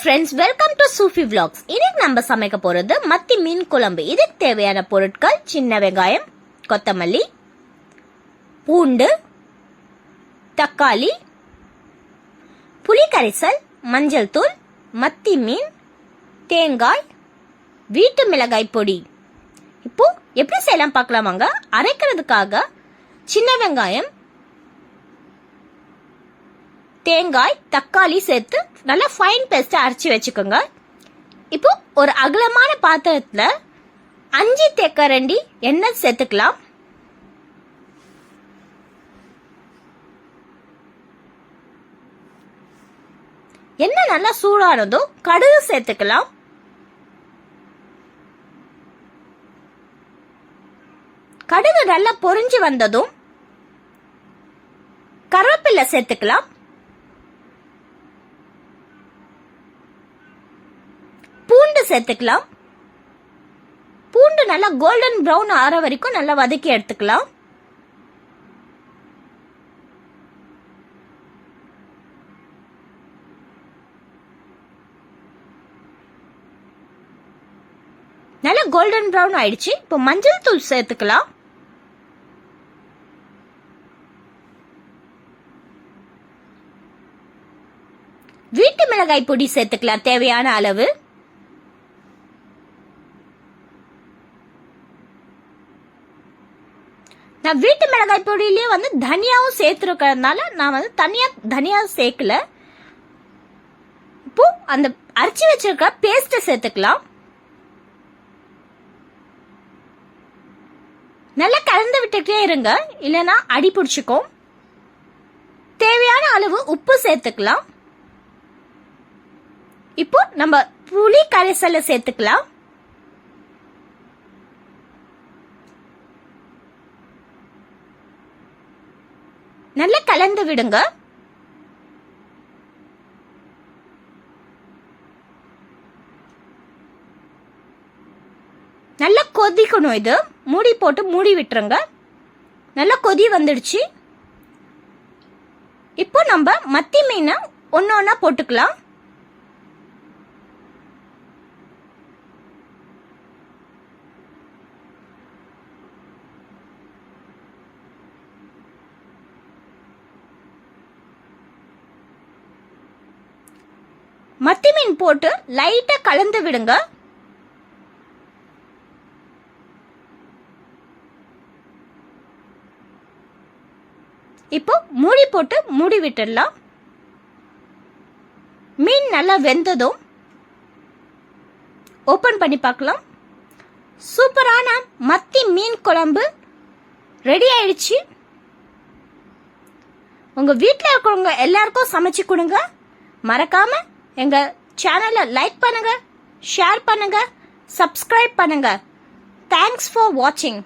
Friends welcome to Sufi vlogs இன்னைக்கு நம்ம சமைக்க போகிறது மத்தி மீன் குழம்பு. இதுக்கு தேவையான பொருட்கள் சின்ன வெங்காயம் கொத்தமல்லி பூண்டு தக்காளி புளி கரைசல் மஞ்சள் தூள் மத்தி மீன் தேங்காய் வீட்டு மிளகாய் பொடி. இப்போ எப்படி செய்யலாம் பார்க்கலாமாங்க? அரைக்கிறதுக்காக சின்ன வெங்காயம் தேங்காய் தக்காளி சேர்த்து நல்லா ஃபைன் பேஸ்ட் அரைச்சி வச்சுக்கோங்க. இப்போ ஒரு அகலமான பாத்திரத்தில் அஞ்சு தேக்கரண்டி எண்ணெய் சேர்த்துக்கலாம். எண்ணெய் நல்லா சூடானதும் கடுகு சேர்த்துக்கலாம். கடுகு நல்லா பொரிஞ்சு வந்ததும் கருவேப்பிலை சேர்த்துக்கலாம் பூண்டு சேர்த்துக்கலாம். பூண்டு நல்லா கோல்டன் ப்ரௌன் ஆற வரைக்கும் நல்லா வதக்கி எடுத்துக்கலாம். நல்லா கோல்டன் ப்ரௌன் ஆயிடுச்சு. இப்போ மஞ்சள் தூள் சேர்த்துக்கலாம். வீட்டு மிளகாய் பொடி சேர்த்துக்கலாம். தேவையான அளவு. நான் வீட்டு மிளகாய் பொடியிலேயே வந்து தனியாவும் சேர்த்துருக்கிறதுனால நான் வந்து தனியாக தனியாக சேர்க்கல. இப்போ அந்த அரைச்சி வச்சிருக்க பேஸ்ட்டை சேர்த்துக்கலாம். நல்லா கலந்து விட்டுட்டே இருங்க. இல்லைன்னா அடி பிடிச்சிக்கும். தேவையான அளவு உப்பு சேர்த்துக்கலாம். இப்போ நம்ம புளி கரைசலை சேர்த்துக்கலாம். நல்லா கலந்து விடுங்க. நல்லா கொதிக்கணும் இது. மூடி போட்டு மூடி விட்டுருங்க. நல்லா கொதி வந்துடுச்சு. இப்போ நம்ம மத்தி மீனை ஒன்று ஒன்றா போட்டுக்கலாம். மத்தி மீன் போட்டு லைட்டா கலந்து விடுங்க. இப்போ மூடி போட்டு மூடி விட்டுடலாம். மீன் நல்லா வெந்ததும் ஓபன் பண்ணி பார்க்கலாம். சூப்பரான மத்தி மீன் குழம்பு ரெடி ஆயிடுச்சு. உங்க வீட்டில் இருக்கிறவங்க எல்லாருக்கும் சமைச்சு கொடுங்க. மறக்காம எங்கள் சேனலை லைக் பண்ணுங்கள் ஷேர் பண்ணுங்க சப்ஸ்கிரைப் பண்ணுங்க. தேங்க்ஸ் ஃபார் வாட்சிங்